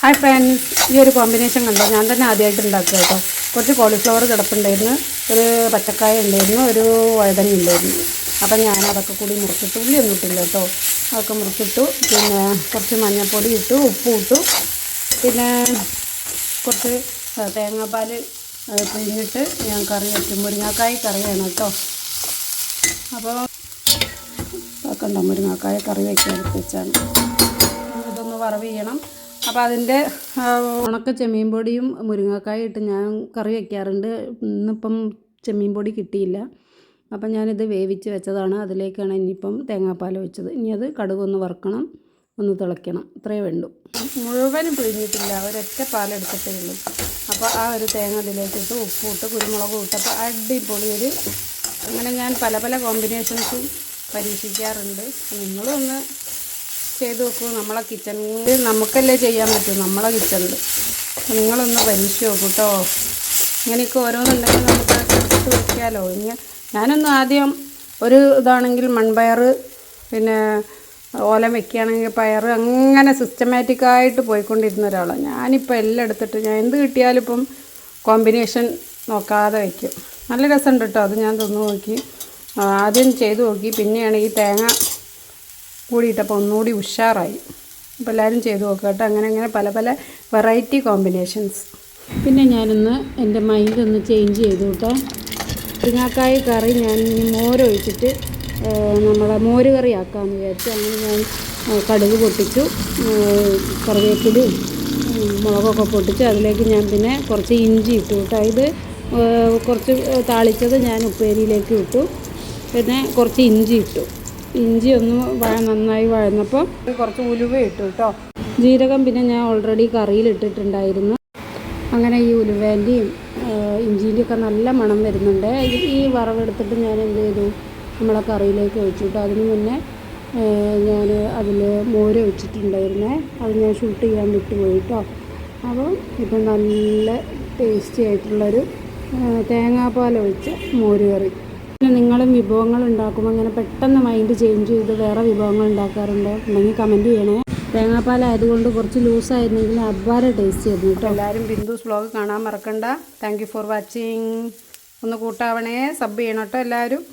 Hi friends ഈ ഒരു combination കണ്ടോ? ഞാൻ തന്നെ ആദ്യമായിട്ട് ഉണ്ടാക്കുക കേട്ടോ. കുറച്ച് കോളിഫ്ലവർ കിടപ്പുണ്ടായിരുന്നു. ഒരു പച്ചക്കായ ഉണ്ടായിരുന്നു. ഒരു വഴുതന ഉണ്ടായിരുന്നു. അപ്പം ഞാൻ അതൊക്കെ കൂടി മുറിച്ചിട്ട് ഉള്ളി ഒന്നും ഇട്ടില്ല കേട്ടോ. അതൊക്കെ മുറിച്ചിട്ടു. പിന്നെ കുറച്ച് മഞ്ഞൾപ്പൊടി ഇട്ടു ഉപ്പും ഇട്ടു. പിന്നെ കുറച്ച് തേങ്ങാപ്പാൽ പിഴിഞ്ഞിട്ട് ഞാൻ കറി വെക്കും. മുരിങ്ങാക്കായ കറിയാണ് കേട്ടോ. അപ്പോൾ കണ്ടോ? മുരിങ്ങാക്കായ കറി വയ്ക്കാൻ വെച്ചാണ്. ഇതൊന്ന് വറവ് ചെയ്യണം. അപ്പോൾ അതിന്റെ ഉണക്ക ചെമ്മീൻ പൊടിയും മുരിങ്ങക്കായും ഇട്ട് ഞാൻ കറി വയ്ക്കാറുണ്ട് ഇന്നിപ്പം ചെമ്മീൻ പൊടി കിട്ടിയില്ല. അപ്പം ഞാനിത് വേവിച്ച് വെച്ചതാണ്. അതിലേക്കാണ് ഇനിയിപ്പം തേങ്ങാപ്പാൽ ഒഴിച്ചത്. ഇനി അത് കടുകൊന്ന് വറുക്കണം ഒന്ന് തിളയ്ക്കണം. ഇത്രയേ വേണ്ടു. മുഴുവനും പിഴിഞ്ഞിട്ടില്ല. ഒരൊറ്റ പാലെടുത്തിട്ടേ ഉള്ളൂ അപ്പോൾ ആ ഒരു തേങ്ങ അതിലേക്കിട്ട് ഉപ്പും ഇട്ട് അപ്പോൾ ഇട്ടപ്പോൾ അടിപൊളി ഒരു അങ്ങനെ ഞാൻ പല പല കോമ്പിനേഷൻസും പരീക്ഷിക്കാറുണ്ട്. നിങ്ങളും ഒന്ന് ചെയ്ത് നോക്കൂ. നമ്മളെ കിച്ചണിൽ നമുക്കല്ലേ ചെയ്യാൻ പറ്റൂ. നമ്മളെ കിച്ചണിൽ നിങ്ങളൊന്ന് പരീക്ഷ നോക്കൂ കേട്ടോ ഇങ്ങനെയൊക്കെ ഓരോന്നുണ്ടെങ്കിൽ നമുക്ക് എടുത്ത് വയ്ക്കാമല്ലോ ഇങ്ങനെ ഞാനൊന്നും ആദ്യം ഒരു ഇതാണെങ്കിൽ മൺപയർ പിന്നെ ഓലം വെക്കുകയാണെങ്കിൽ പയർ അങ്ങനെ സിസ്റ്റമാറ്റിക്കായിട്ട് പോയിക്കൊണ്ടിരുന്ന ഒരാളാണ് ഞാനിപ്പോൾ എല്ലാം എടുത്തിട്ട് ഞാൻ എന്ത് കിട്ടിയാലും ഇപ്പം കോമ്പിനേഷൻ നോക്കാതെ വയ്ക്കും നല്ല രസമുണ്ട് കേട്ടോ അത് ഞാൻ തിന്നു നോക്കി. ആദ്യം ചെയ്ത് നോക്കി. പിന്നെയാണ് ഈ തേങ്ങ കൂടിയിട്ടപ്പോൾ ഒന്നുകൂടി ഉഷാറായി. അപ്പോൾ എല്ലാവരും ചെയ്ത് നോക്കുക കേട്ടോ. അങ്ങനെ അങ്ങനെ പല പല വെറൈറ്റി കോമ്പിനേഷൻസ് പിന്നെ ഞാനൊന്ന് എന്റെ മൈൻഡ് ഒന്ന് ചേഞ്ച് ചെയ്തു കേട്ടോ. മുരിങ്ങാക്കായ കറി ഞാൻ മോരൊഴിച്ചിട്ട് നമ്മളെ മോര് കറി ആക്കാമെന്ന് വിചാരിച്ചു അങ്ങനെ ഞാൻ കടുക് പൊട്ടിച്ചു കറിവേപ്പിലും മുളകൊക്കെ പൊട്ടിച്ച് അതിലേക്ക് ഞാൻ പിന്നെ കുറച്ച് ഇഞ്ചി ഇട്ടു കേട്ടോ. ഇത് കുറച്ച് താളിച്ചത് ഞാൻ ഉപ്പേരിയിലേക്ക് ഇട്ടു. പിന്നെ കുറച്ച് ഇഞ്ചി ഇട്ടു. ഇഞ്ചി ഒന്ന് വഴ നന്നായി വഴന്നപ്പോൾ കുറച്ച് ഉലുവ ഇട്ടു കേട്ടോ ജീരകം പിന്നെ ഞാൻ ഓൾറെഡി കറിയിൽ ഇട്ടിട്ടുണ്ടായിരുന്നു. അങ്ങനെ ഈ ഉലുവേന്റെയും ഇഞ്ചിന്റെയും ഒക്കെ നല്ല മണം വരുന്നുണ്ട്. ഈ വറവെടുത്തിട്ട് ഞാൻ എന്ത് ചെയ്തു? നമ്മളെ കറിയിലേക്ക് ഒഴിച്ചു കേട്ടോ അതിന് മുന്നേ ഞാൻ അതിൽ മോര് ഒഴിച്ചിട്ടുണ്ടായിരുന്നേ. അത് ഞാൻ ഷൂട്ട് ചെയ്യാൻ വിട്ടുപോയി കേട്ടോ അപ്പോൾ ഇപ്പം നല്ല ടേസ്റ്റി ആയിട്ടുള്ളൊരു തേങ്ങാപ്പാൽ ഒഴിച്ച മോര് കറി. പിന്നെ നിങ്ങളും വിഭവങ്ങൾ ഉണ്ടാക്കുമ്പോൾ അങ്ങനെ പെട്ടെന്ന് മൈൻഡ് ചേഞ്ച് ചെയ്ത് വേറെ വിഭവങ്ങൾ ഉണ്ടാക്കാറുണ്ടോ. ഉണ്ടെങ്കിൽ കമന്റ് ചെയ്യണേ. തേങ്ങാപ്പാൽ ആയതുകൊണ്ട് കുറച്ച് ലൂസായിരുന്നെങ്കിൽ അപാര ടേസ്റ്റ് ആയിരുന്നു കേട്ടോ. എല്ലാവരും ബിന്ദുസ് വ്ളോഗ് കാണാൻ മറക്കണ്ട. താങ്ക് ഫോർ വാച്ചിങ് ഒന്ന് കൂട്ടാവണേ. സബ് ചെയ്യണം കേട്ടോ എല്ലാവരും.